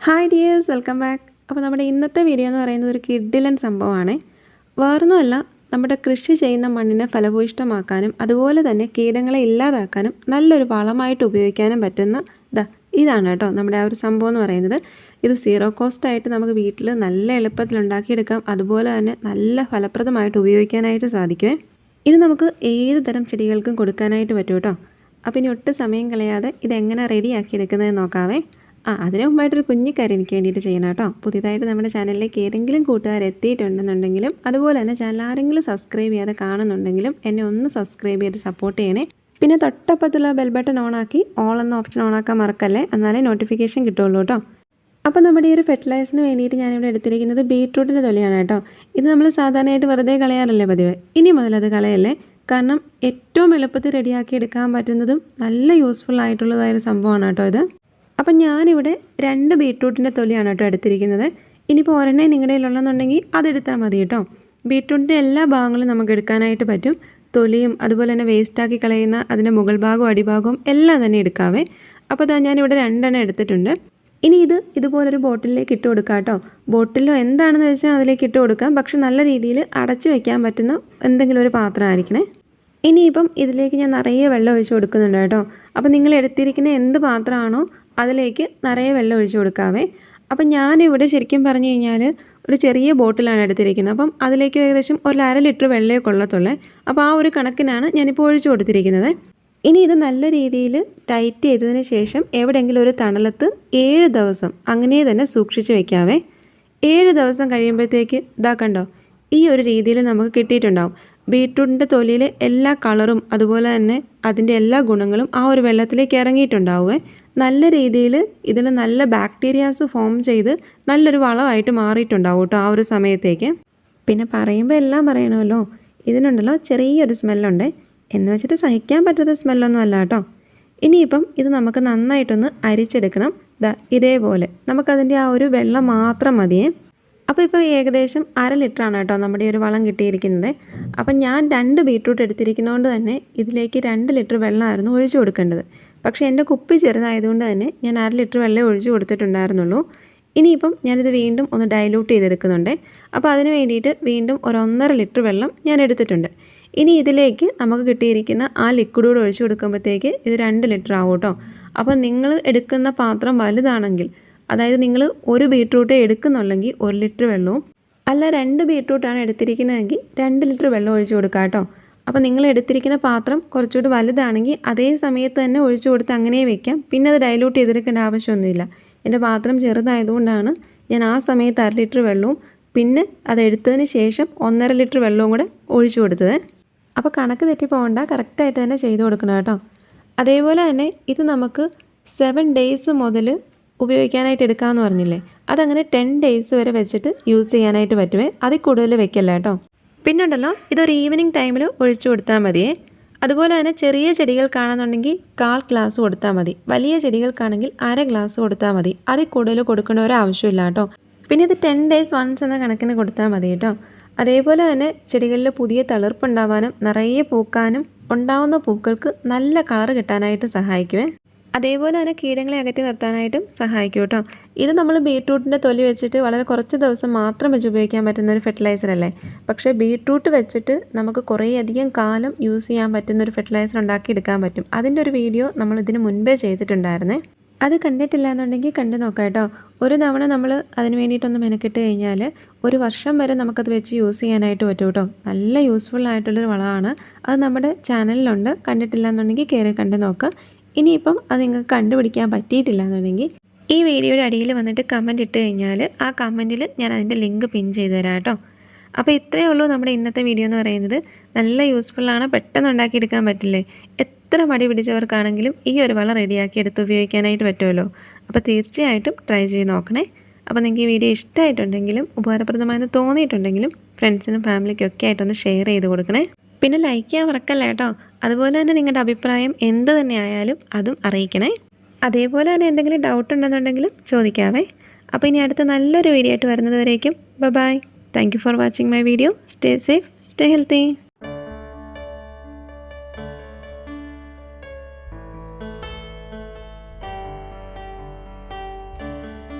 Hi dears welcome back അപ്പോൾ നമ്മുടെ ഇന്നത്തെ വീഡിയോ എന്ന് പറയുന്നത് ഒരു കിഡിലൻ സംഭവമാണ്. വേറൊന്നുമല്ല നമ്മുടെ കൃഷി ചെയ്യുന്ന മണ്ണിനെ ഫലഭൂയിഷ്ടമാക്കാനും അതുപോലെ തന്നെ കീടങ്ങളെ ഇല്ലാതാക്കാനും നല്ലൊരു വളമായിട്ട് ഉപയോഗിക്കാനും പറ്റുന്ന ഇതാ ഇതാണ് കേട്ടോ നമ്മുടെ ആ ഒരു സംഭവം എന്ന് പറയുന്നത്. ഇത് സീറോ കോസ്റ്റ് ആയിട്ട് നമുക്ക് വീട്ടിൽ നല്ല എളുപ്പത്തിൽ ഉണ്ടാക്കിയെടുക്കാം. അതുപോലെ തന്നെ നല്ല ഫലപ്രദമായിട്ട് ഉപയോഗിക്കാനായിട്ട് സാധിക്കുമേ ഇത് നമുക്ക് ഏത് തരം ചെടികൾക്കും കൊടുക്കാനായിട്ട് പറ്റും കേട്ടോ. അപ്പോൾ ഇനി ഒട്ടും സമയം കളയാതെ ഇതെങ്ങനെ റെഡിയാക്കി എടുക്കുന്നതെന്ന് നോക്കാവേ. ആ അതിന് മുമ്പായിട്ടൊരു കുഞ്ഞു കാര്യം എനിക്ക് വേണ്ടിയിട്ട് ചെയ്യണം കേട്ടോ. പുതിയതായിട്ട് നമ്മുടെ ചാനലിലേക്ക് ഏതെങ്കിലും കൂട്ടുകാർ എത്തിയിട്ടുണ്ടെന്നുണ്ടെങ്കിലും അതുപോലെ തന്നെ ചാനൽ ആരെങ്കിലും സബ്സ്ക്രൈബ് ചെയ്യാതെ കാണുന്നുണ്ടെങ്കിലും എന്നെ ഒന്ന് സബ്സ്ക്രൈബ് ചെയ്ത് സപ്പോർട്ട് ചെയ്യണേ. പിന്നെ തൊട്ടപ്പത്തുള്ള ബെൽ ബട്ടൺ ഓണാക്കി ഓൾ എന്ന ഓപ്ഷൻ ഓണാക്കാൻ മറക്കല്ലേ? എന്നാലേ നോട്ടിഫിക്കേഷൻ കിട്ടുള്ളൂ കേട്ടോ. അപ്പോൾ നമ്മുടെ ഈ ഒരു ഫെർട്ടിലൈസറിന് വേണ്ടിയിട്ട് ഞാനിവിടെ എടുത്തിരിക്കുന്നത് ബീട്രൂട്ടിന്റെ തൊലിയാണ് കേട്ടോ. ഇത് നമ്മൾ സാധാരണയായിട്ട് വെറുതെ കളയാറല്ലേ പതിവ്? ഇനി മുതൽ അത് കളയല്ലേ? കാരണം ഏറ്റവും എളുപ്പത്തിൽ റെഡിയാക്കി എടുക്കാൻ പറ്റുന്നതും നല്ല യൂസ്ഫുൾ ആയിട്ടുള്ളതായൊരു സംഭവമാണ് കേട്ടോ ഇത്. അപ്പം ഞാനിവിടെ രണ്ട് ബീട്രൂട്ടിന്റെ തൊലിയാണ് കേട്ടോ എടുത്തിരിക്കുന്നത്. ഇനിയിപ്പോൾ ഒരെണ്ണേ നിങ്ങളുടെ കയ്യിലുള്ളതെന്നുണ്ടെങ്കിൽ അതെടുത്താൽ മതി കേട്ടോ. ബീട്രൂട്ടിന്റെ എല്ലാ ഭാഗങ്ങളും നമുക്ക് എടുക്കാനായിട്ട് പറ്റും. തൊലിയും അതുപോലെ തന്നെ വേസ്റ്റാക്കി കളയുന്ന അതിന്റെ മുകൾ ഭാഗവും അടിഭാഗവും എല്ലാം തന്നെ എടുക്കാവേ. അപ്പോൾ അതാ ഞാനിവിടെ രണ്ടെണ്ണം എടുത്തിട്ടുണ്ട്. ഇനി ഇത് ഇതുപോലൊരു ബോട്ടിലേക്ക് ഇട്ട് കൊടുക്കാം കേട്ടോ. ബോട്ടിലോ എന്താണെന്ന് വെച്ചാൽ അതിലേക്ക് ഇട്ട് കൊടുക്കാം. പക്ഷെ നല്ല രീതിയിൽ അടച്ചു വയ്ക്കാൻ പറ്റുന്ന എന്തെങ്കിലും ഒരു പാത്രം ആയിരിക്കണേ ഇനിയിപ്പം ഇതിലേക്ക് ഞാൻ നിറയെ വെള്ളം ഒഴിച്ച് കൊടുക്കുന്നുണ്ട് കേട്ടോ. അപ്പോൾ നിങ്ങൾ എടുത്തിരിക്കുന്ന എന്ത് പാത്രമാണോ അതിലേക്ക് നിറയെ വെള്ളം ഒഴിച്ച് കൊടുക്കാവേ. അപ്പം ഞാനിവിടെ ശരിക്കും പറഞ്ഞു കഴിഞ്ഞാൽ ഒരു ചെറിയ ബോട്ടിലാണ് എടുത്തിരിക്കുന്നത്. അപ്പം അതിലേക്ക് ഏകദേശം ഒരു അര ലിറ്റർ വെള്ളമേ കൊള്ളത്തുള്ളേ അപ്പോൾ ആ ഒരു കണക്കിനാണ് ഞാനിപ്പോൾ ഒഴിച്ചു കൊടുത്തിരിക്കുന്നത്. ഇനി ഇത് നല്ല രീതിയിൽ ടൈറ്റ് ചെയ്തതിന് ശേഷം എവിടെയെങ്കിലും ഒരു തണലത്ത് ഏഴ് ദിവസം അങ്ങനെ തന്നെ സൂക്ഷിച്ച് വെക്കാവേ. ഏഴ് ദിവസം കഴിയുമ്പോഴത്തേക്ക് ഇതാക്കണ്ടോ ഈ ഒരു രീതിയിൽ നമുക്ക് കിട്ടിയിട്ടുണ്ടാവും. ബീട്രൂട്ടിന്റെ തൊലിയിലെ എല്ലാ കളറും അതുപോലെ തന്നെ അതിന്റെ എല്ലാ ഗുണങ്ങളും ആ ഒരു വെള്ളത്തിലേക്ക് ഇറങ്ങിയിട്ടുണ്ടാവുമേ നല്ല രീതിയിൽ ഇതിന് നല്ല ബാക്ടീരിയാസ് ഫോം ചെയ്ത് നല്ലൊരു വളമായിട്ട് മാറിയിട്ടുണ്ടാവും കേട്ടോ ആ ഒരു സമയത്തേക്ക്. പിന്നെ പറയുമ്പോൾ എല്ലാം പറയണമല്ലോ ഇതിനുണ്ടല്ലോ ചെറിയൊരു സ്മെല്ലുണ്ട് എന്ന് വെച്ചിട്ട് സഹിക്കാൻ പറ്റാത്ത സ്മെല്ലൊന്നും അല്ല കേട്ടോ. ഇനിയിപ്പം ഇത് നമുക്ക് നന്നായിട്ടൊന്ന് അരിച്ചെടുക്കണം. ദാ ഇതേപോലെ നമുക്കതിന്റെ ആ ഒരു വെള്ളം മാത്രം മതിയേ. അപ്പോൾ ഇപ്പോൾ ഏകദേശം അര ലിറ്ററാണ് കേട്ടോ നമ്മുടെ ഒരു വളം കിട്ടിയിരിക്കുന്നത്. അപ്പം ഞാൻ രണ്ട് ബീട്രൂട്ട് എടുത്തിരിക്കുന്നതുകൊണ്ട് തന്നെ ഇതിലേക്ക് രണ്ട് ലിറ്റർ വെള്ളമായിരുന്നു ഒഴിച്ചു കൊടുക്കേണ്ടത്. പക്ഷേ എന്റെ കുപ്പി ചെറുതായതുകൊണ്ട് തന്നെ ഞാൻ അര ലിറ്റർ വെള്ളം ഒഴിച്ച് കൊടുത്തിട്ടുണ്ടായിരുന്നുള്ളൂ. ഇനിയിപ്പം ഞാനിത് വീണ്ടും ഒന്ന് ഡൈലൂട്ട് ചെയ്തെടുക്കുന്നുണ്ട്. അപ്പോൾ അതിന് വേണ്ടിയിട്ട് വീണ്ടും ഒരു ഒന്നര ലിറ്റർ വെള്ളം ഞാൻ എടുത്തിട്ടുണ്ട്. ഇനി ഇതിലേക്ക് നമുക്ക് കിട്ടിയിരിക്കുന്ന ആ ലിക്വിഡ് കൂടെ ഒഴിച്ചു കൊടുക്കുമ്പോഴത്തേക്ക് ഇത് രണ്ട് ലിറ്റർ ആവും കേട്ടോ. അപ്പോൾ നിങ്ങൾ എടുക്കുന്ന പാത്രം വലുതാണെങ്കിൽ അതായത് നിങ്ങൾ ഒരു ബീട്രൂട്ടേ എടുക്കുന്നുള്ളെങ്കിൽ ഒരു ലിറ്റർ വെള്ളവും അല്ല രണ്ട് ബീട്രൂട്ടാണ് എടുത്തിരിക്കുന്നതെങ്കിൽ രണ്ട് ലിറ്റർ വെള്ളം ഒഴിച്ചു കൊടുക്കാം കേട്ടോ. അപ്പോൾ നിങ്ങൾ എടുത്തിരിക്കുന്ന പാത്രം കുറച്ചുകൂടി വലുതാണെങ്കിൽ അതേ സമയത്ത് തന്നെ ഒഴിച്ചു കൊടുത്ത് അങ്ങനെ വെക്കാം. പിന്നെ അത് ഡൈലൂട്ട് ചെയ്തെടുക്കേണ്ട ആവശ്യമൊന്നുമില്ല. എന്റെ പാത്രം ചെറുതായതുകൊണ്ടാണ് ഞാൻ ആ സമയത്ത് അര ലിറ്റർ വെള്ളവും പിന്നെ അത് എടുത്തതിന് ശേഷം ഒന്നര ലിറ്റർ വെള്ളവും കൂടെ ഒഴിച്ചു കൊടുത്തത്. അപ്പോൾ കണക്ക് തെറ്റി പോകണ്ട. കറക്റ്റായിട്ട് തന്നെ ചെയ്ത് കൊടുക്കണം കേട്ടോ. അതേപോലെ തന്നെ ഇത് നമുക്ക് സെവൻ ഡേയ്സ് മുതൽ ഉപയോഗിക്കാനായിട്ട് എടുക്കാമെന്ന് പറഞ്ഞില്ലേ? അതങ്ങനെ ടെൻ ഡേയ്സ് വരെ വെച്ചിട്ട് യൂസ് ചെയ്യാനായിട്ട് പറ്റുമേ അതിൽ കൂടുതൽ വെക്കല്ല കേട്ടോ. പിന്നെ ഉണ്ടല്ലോ ഇതൊരു ഈവനിങ് ടൈമിൽ ഒഴിച്ചു കൊടുത്താൽ മതിയേ. അതുപോലെ തന്നെ ചെറിയ ചെടികൾക്കാണെന്നുണ്ടെങ്കിൽ കാൽ ഗ്ലാസ് കൊടുത്താൽ മതി. വലിയ ചെടികൾക്കാണെങ്കിൽ അര ഗ്ലാസ് കൊടുത്താൽ മതി. അതിൽ കൂടുതൽ കൊടുക്കേണ്ട ഒരു ആവശ്യമില്ല കേട്ടോ. പിന്നെ ഇത് ടെൻ ഡേയ്സ് വൺസ് എന്ന കണക്കിന് കൊടുത്താൽ മതി കേട്ടോ. അതേപോലെ തന്നെ ചെടികളിൽ പുതിയ തളിർപ്പുണ്ടാവാനും നിറയെ പൂക്കാനും ഉണ്ടാവുന്ന പൂക്കൾക്ക് നല്ല കളർ കിട്ടാനായിട്ട് സഹായിക്കുമേ അതേപോലെ തന്നെ കീടങ്ങളെ അകറ്റി നിർത്താനായിട്ടും സഹായിക്കും കേട്ടോ. ഇത് നമ്മൾ ബീട്രൂട്ടിന്റെ തൊലി വെച്ചിട്ട് വളരെ കുറച്ച് ദിവസം മാത്രം വെച്ച് ഉപയോഗിക്കാൻ പറ്റുന്ന ഒരു ഫെർട്ടിലൈസർ അല്ലേ? പക്ഷേ ബീട്രൂട്ട് വെച്ചിട്ട് നമുക്ക് കുറേയധികം കാലം യൂസ് ചെയ്യാൻ പറ്റുന്ന ഒരു ഫെർട്ടിലൈസർ ഉണ്ടാക്കിയെടുക്കാൻ പറ്റും. അതിന്റെ ഒരു വീഡിയോ നമ്മൾ ഇതിന് മുൻപേ ചെയ്തിട്ടുണ്ടായിരുന്നേ. അത് കണ്ടിട്ടില്ല എന്നുണ്ടെങ്കിൽ കണ്ടു നോക്കാം കേട്ടോ. ഒരു തവണ നമ്മൾ അതിന് വേണ്ടിയിട്ടൊന്ന് മെനക്കെട്ട് കഴിഞ്ഞാൽ ഒരു വർഷം വരെ നമുക്കത് വെച്ച് യൂസ് ചെയ്യാനായിട്ട് പറ്റും കേട്ടോ. നല്ല യൂസ്ഫുൾ ആയിട്ടുള്ളൊരു വളമാണ്. അത് നമ്മുടെ ചാനലിലുണ്ട് കണ്ടിട്ടില്ല എന്നുണ്ടെങ്കിൽ കയറി കണ്ടു നോക്കുക ഇനിയിപ്പം അത് നിങ്ങൾക്ക് കണ്ടുപിടിക്കാൻ പറ്റിയിട്ടില്ല എന്നുണ്ടെങ്കിൽ ഈ വീഡിയോയുടെ അടിയിൽ വന്നിട്ട് കമന്റ് ഇട്ട് കഴിഞ്ഞാൽ ആ കമന്റിൽ ഞാൻ അതിന്റെ ലിങ്ക് പിൻ ചെയ്ത് തരാം കേട്ടോ. അപ്പോൾ ഇത്രയേ ഉള്ളൂ നമ്മുടെ ഇന്നത്തെ വീഡിയോ എന്ന് പറയുന്നത്. നല്ല യൂസ്ഫുള്ളാണ് പെട്ടെന്ന് ഉണ്ടാക്കിയെടുക്കാൻ പറ്റില്ലേ? എത്ര മടി പിടിച്ചവർക്കാണെങ്കിലും ഈ ഒരു വളം റെഡിയാക്കി എടുത്ത് ഉപയോഗിക്കാനായിട്ട് പറ്റുമല്ലോ. അപ്പോൾ തീർച്ചയായിട്ടും ട്രൈ ചെയ്ത് നോക്കണേ. അപ്പോൾ നിങ്ങൾക്ക് ഈ വീഡിയോ ഇഷ്ടമായിട്ടുണ്ടെങ്കിലും ഉപകാരപ്രദമായെന്ന് തോന്നിയിട്ടുണ്ടെങ്കിലും ഫ്രണ്ട്സിനും ഫാമിലിക്കും ഒക്കെ ആയിട്ടൊന്ന് ഷെയർ ചെയ്ത് കൊടുക്കണേ. പിന്നെ ലൈക്ക് ചെയ്യാൻ മറക്കല്ല കേട്ടോ. അതുപോലെ തന്നെ നിങ്ങളുടെ അഭിപ്രായം എന്ത് തന്നെ ആയാലും അതും അറിയിക്കണേ. അതേപോലെ തന്നെ എന്തെങ്കിലും ഡൗട്ട് ഉണ്ടെന്നുണ്ടെങ്കിലും ചോദിക്കാവേ. അപ്പോൾ ഇനി അടുത്ത നല്ലൊരു വീഡിയോ ആയിട്ട് വരുന്നത് വരേക്കും. Bye thank you for watching my video stay safe stay healthy